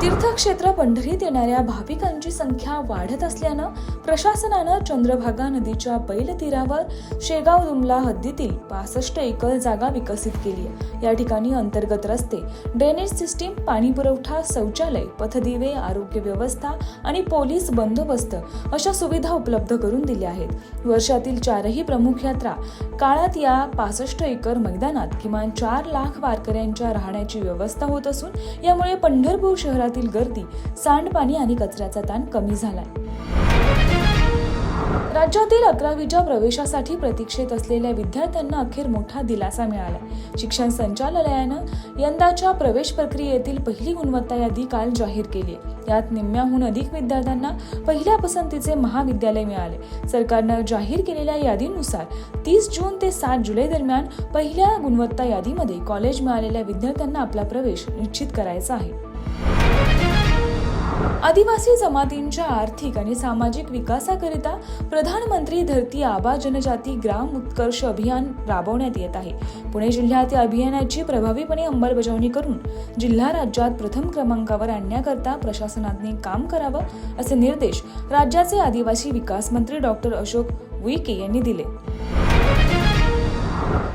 तीर्थक्षेत्र पंढरीत येणाऱ्या भाविकांची संख्या वाढत असल्यानं प्रशासनानं चंद्रभागा नदीच्या बैलतीरावर शेगाव दुमला हद्दीतील पासष्ट एकर जागा विकसित केली आहे. या ठिकाणी अंतर्गत रस्ते ड्रेनेज सिस्टीम पाणी पुरवठा शौचालय पथदिवे आरोग्य व्यवस्था आणि पोलीस बंदोबस्त अशा सुविधा उपलब्ध करून दिल्या आहेत. वर्षातील चारही प्रमुख यात्रा काळात या पासष्ट एकर मैदानात किमान चार लाख वारकऱ्यांच्या राहण्याची व्यवस्था होत असून यामुळे पंढरपूर शहरातील गर्दी सांडपाणी आणि कचऱ्याचा ताण कमी झालाय. राज्यातील अकरावीच्या प्रवेशासाठी प्रतीक्षेत असलेल्या विद्यार्थ्यांना अखेर मोठा दिलासा मिळाला शिक्षण संचालनालयानं यंदाच्या प्रवेश प्रक्रियेतील पहिली गुणवत्ता यादी काल जाहीर केली आहे. यात निम्म्याहून अधिक विद्यार्थ्यांना पहिल्या पसंतीचे महाविद्यालय मिळाले. सरकारनं जाहीर केलेल्या यादीनुसार तीस जून ते सात जुलै दरम्यान पहिल्या गुणवत्ता यादीमध्ये कॉलेज मिळालेल्या विद्यार्थ्यांना आपला प्रवेश निश्चित करायचा आहे. आदिवासी जमातींच्या आर्थिक आणि सामाजिक विकासाकरिता प्रधानमंत्री धरती आबा जनजाती ग्राम उत्कर्ष अभियान राबवण्यात येत आहे. पुणे जिल्ह्यात या अभियानाची प्रभावीपणे अंमलबजावणी करून जिल्हा राज्यात प्रथम क्रमांकावर आणण्याकरता प्रशासनाने काम करावं असे निर्देश राज्याचे आदिवासी विकास मंत्री डॉक्टर अशोक उईके यांनी दिले.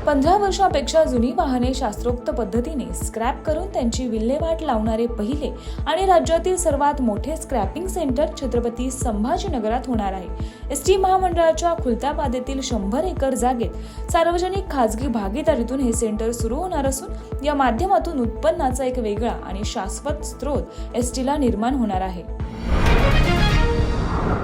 पंधरा वर्षापेक्षा जुनी वाहने शास्त्रोक्त पद्धतीने स्क्रॅप करून त्यांची विल्हेवाट लावणारे पहिले आणि राज्यातील सर्वात मोठे स्क्रॅपिंग सेंटर छत्रपती संभाजीनगरात होणार आहे. एस टी महामंडळाच्या खुलत्याबादेतील शंभर एकर जागेत सार्वजनिक खाजगी भागीदारीतून हे सेंटर सुरू होणार असून या माध्यमातून उत्पन्नाचा एक वेगळा आणि शाश्वत स्रोत एस टीला निर्माण होणार आहे.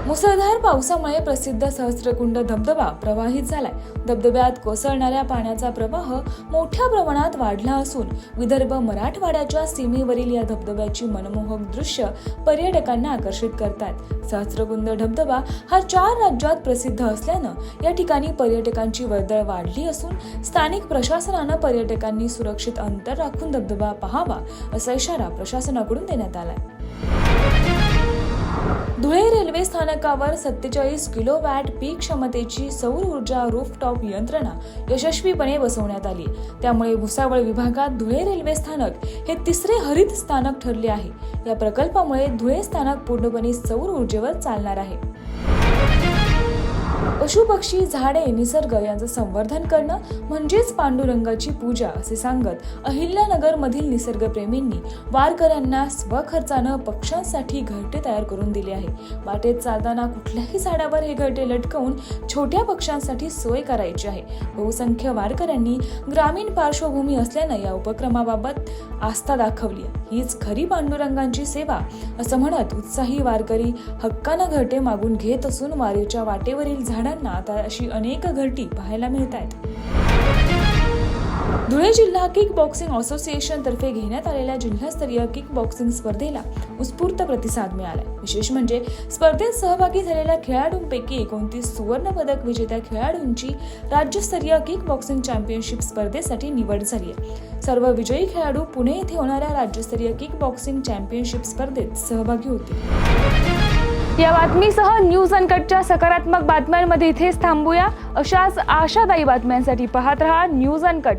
मुसळधार पावसामुळे प्रसिद्ध सहस्त्रकुंड धबधबा प्रवाहित झालाय. धबधब्यात कोसळणाऱ्या पाण्याचा प्रवाह मोठ्या प्रमाणात वाढला असून विदर्भ मराठवाड्याच्या सीमेवरील या धबधब्याची मनमोहक दृश्य पर्यटकांना आकर्षित करतात. सहस्त्रकुंड धबधबा हा चार राज्यात प्रसिद्ध असल्यानं या ठिकाणी पर्यटकांची वर्दळ वाढली असून स्थानिक प्रशासनानं पर्यटकांनी सुरक्षित अंतर राखून धबधबा पाहावा असा इशारा प्रशासनाकडून देण्यात आलाय. धुळे रेल्वे स्थानकावर सत्तेचाळीस किलो वॅट पीक क्षमतेची सौर ऊर्जा रूफटॉप यंत्रणा यशस्वीपणे बसवण्यात आली. त्यामुळे भुसावळ विभागात धुळे रेल्वे स्थानक हे तिसरे हरित स्थानक ठरले आहे. या प्रकल्पामुळे धुळे स्थानक पूर्णपणे सौर ऊर्जेवर चालणार आहे. पशु पक्षी झाडे निसर्ग यांचं संवर्धन करणं म्हणजेच पांडुरंगाची पूजा असे सांगत अहिल्यानगर मधील निसर्गप्रेमींनी वारकऱ्यांना स्वखर्चानं पक्ष्यांसाठी घरटे तयार करून दिले आहे. वाटेत चालताना कुठल्याही झाडावर हे घरटे लटकवून छोट्या पक्ष्यांसाठी सोय करायची आहे. बहुसंख्य वारकऱ्यांनी ग्रामीण पार्श्वभूमी असल्यानं या उपक्रमाबाबत आस्था दाखवली हीच खरी पांडुरंगांची सेवा असं म्हणत उत्साही वारकरी हक्कानं घरटे मागून घेत असून वारीच्या वाटेवरील झाडांना आता अशी अनेक घरटी पाहायला मिळत आहेत धुळे जिल्हा किक बॉक्सिंग असोसिएशन तर्फे घेण्यात आलेल्या जिल्हास्तरीय किक बॉक्सिंग स्पर्धेला उत्स्फूर्त प्रतिसाद मिळाला विशेष म्हणजे स्पर्धेत सहभागी झालेल्या खेळाडूंपैकी एकोणतीस सुवर्ण पदक विजेत्या खेळाडूंची राज्यस्तरीय किक बॉक्सिंग चॅम्पियनशिप स्पर्धेसाठी निवड झाली आहे सर्व विजयी खेळाडू पुणे येथे होणाऱ्या राज्यस्तरीय किक बॉक्सिंग चॅम्पियनशिप स्पर्धेत सहभागी होतील. या बातमीसह न्यूज अनकटच्या सकारात्मक बातम्यांमध्ये इथेच थांबूया. अशाच आशादायी बातम्यांसाठी पाहत रहा न्यूज अनकट